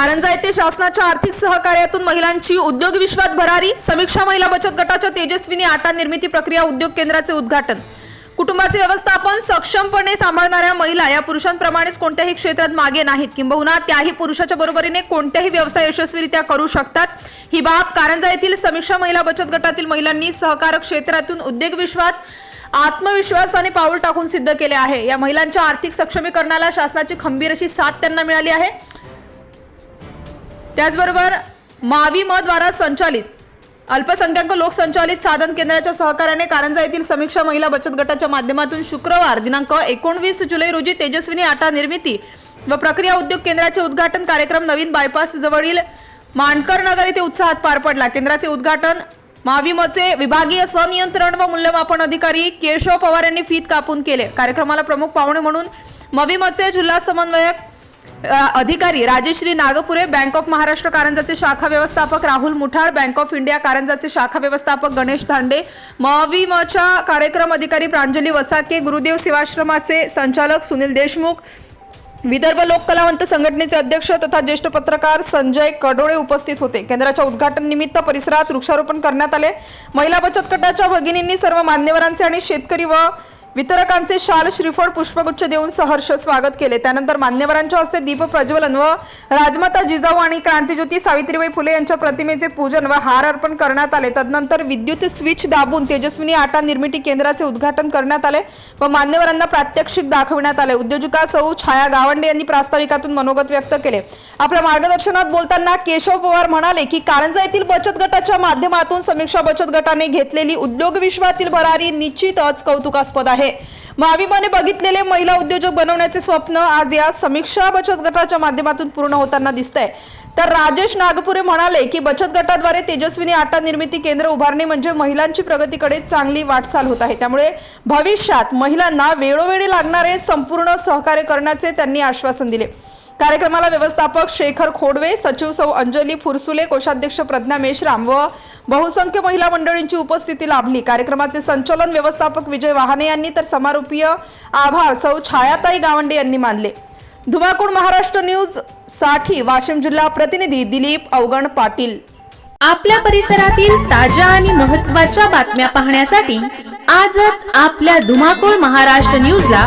कारंजा येथे शासनाच्या आर्थिक सहकार्यातून महिलांची उद्योग विश्वात भरारी समीक्षा महिला बचत गटाच्या तेजस्विनी आटा निर्मिती प्रक्रिया उद्योग केंद्राचे उद्घाटन. कुटुंबाचे व्यवस्थापन सक्षमपणे सांभाळणाऱ्या महिला या पुरुषांप्रमाणेच कोणत्याही क्षेत्रात मागे नाहीत. किंबहुना त्याही पुरुषाच्या बरोबरीने कोणत्याही व्यवसाय यशस्वीरित्या करू शकतात. ही बाब कारंजा येथील समीक्षा महिला बचत गटातील महिलांनी सहकार क्षेत्रातून उद्योग विश्वात आत्मविश्वासाने पाऊल टाकून सिद्ध केले आहे. या महिलांच्या आर्थिक सक्षमीकरणाला शासनाची खंबीर अशी साथ त्यांना मिळाली आहे. त्याचबरोबर मावी म द्वारा संचालित. अल्पसंख्याक लोक संचालित साधन केंद्राच्या सहकार्याने कारंजा येथील समीक्षा महिला बचत गटाच्या माध्यमातून शुक्रवार दिनांक एकोणवीस जुलै रोजी तेजस्विनी आटा निर्मिती व प्रक्रिया उद्योग केंद्राचे उद्घाटन कार्यक्रम नवीन बायपास जवळील मांडकर नगर येथे उत्साहात पार पडला. केंद्राचे उद्घाटन माविमचे विभागीय सनियंत्रण व मूल्यमापन अधिकारी केशव पवार यांनी फीत कापून केले. कार्यक्रमाला प्रमुख पाहुणे म्हणून मविमचे जिल्हा समन्वयक अधिकारी राजेश्री नागपुरे बँक ऑफ महाराष्ट्र कारंजाचे शाखा व्यवस्थापक Rahul Muthal bank of India कारंजाचे शाखा व्यवस्थापक गणेश धांडे मविमच्या कार्यक्रम अधिकारी प्रांजली वसाके गुरुदेव सेवाश्रमाचे संचालक सुनील देशमुख विदर्भ लोक कलावंत संघटनेचे अध्यक्ष तथा ज्येष्ठ पत्रकार संजय कडोळे उपस्थित होते. केंद्राच्या उद्घाटन निमित्त परिसरात वृक्षारोपण करण्यात आले. महिला बचत गटाच्या भगिनींनी सर्व मान्यवरांचे आणि शेतकरी व वितरकांचे शाल श्रीफळ पुष्पगुच्छ देऊन सहर्ष स्वागत केले. त्यानंतर मान्यवरांच्या हस्ते दीप प्रज्वलन व राजमाता जिजाऊ आणि क्रांतीज्योती सावित्रीबाई फुले यांच्या प्रतिमेचे पूजन व हार अर्पण करण्यात आले. तदनंतर विद्युत स्विच दाबून तेजस्विनी आटा निर्मिती केंद्राचे उद्घाटन करण्यात आले व मान्यवरांना प्रात्यक्षिक दाखविण्यात आले. उद्योजिका सौ छाया गावंडे यांनी प्रास्ताविकातून मनोगत व्यक्त केले. आपल्या मार्गदर्शनात बोलताना केशव पवार म्हणाले की कारंजा येथील बचत गटाच्या माध्यमातून समीक्षा बचत गटाने घेतलेली उद्योग विश्वातील भरारी निश्चितच कौतुकास्पद आहे. माविमाने बघितलेले महिला उद्योजक बनवण्याचे स्वप्न आज या समीक्षा बचत गटाच्या माध्यमातून पूर्ण होताना दिसतंय. तर राजेश नागपुरे म्हणाले की बचत गटाद्वारे तेजस्विनी आटा निर्मिती केंद्र उभारणे म्हणजे महिलांची प्रगतीकडे चांगली वाटचाल होत आहे. त्यामुळे भविष्यात महिलांना वेळोवेळी लागणारे संपूर्ण सहकार्य करण्याचे त्यांनी आश्वासन दिले. कार्यक्रमाला व्यवस्थापक शेखर खोडवे सचिव सौ अंजली फुरसुले कोषाध्यक्ष प्रज्ञा मेश्राम व बहुसंख्य महिला मंडळींची उपस्थिती लाभली. कार्यक्रमाचे संचालन व्यवस्थापक विजय वाहने यांनी तर समारोपीय आभार सौ छायाताई गावंडे यांनी मानले. धुमाकूळ महाराष्ट्र न्यूजसाठी वाशिम जिल्हा प्रतिनिधी दिलीप अवगण पाटील. आपल्या परिसरातील ताज्या आणि महत्त्वाच्या बातम्या पाहण्यासाठी आजच आपल्या धुमाकूळ महाराष्ट्र न्यूजला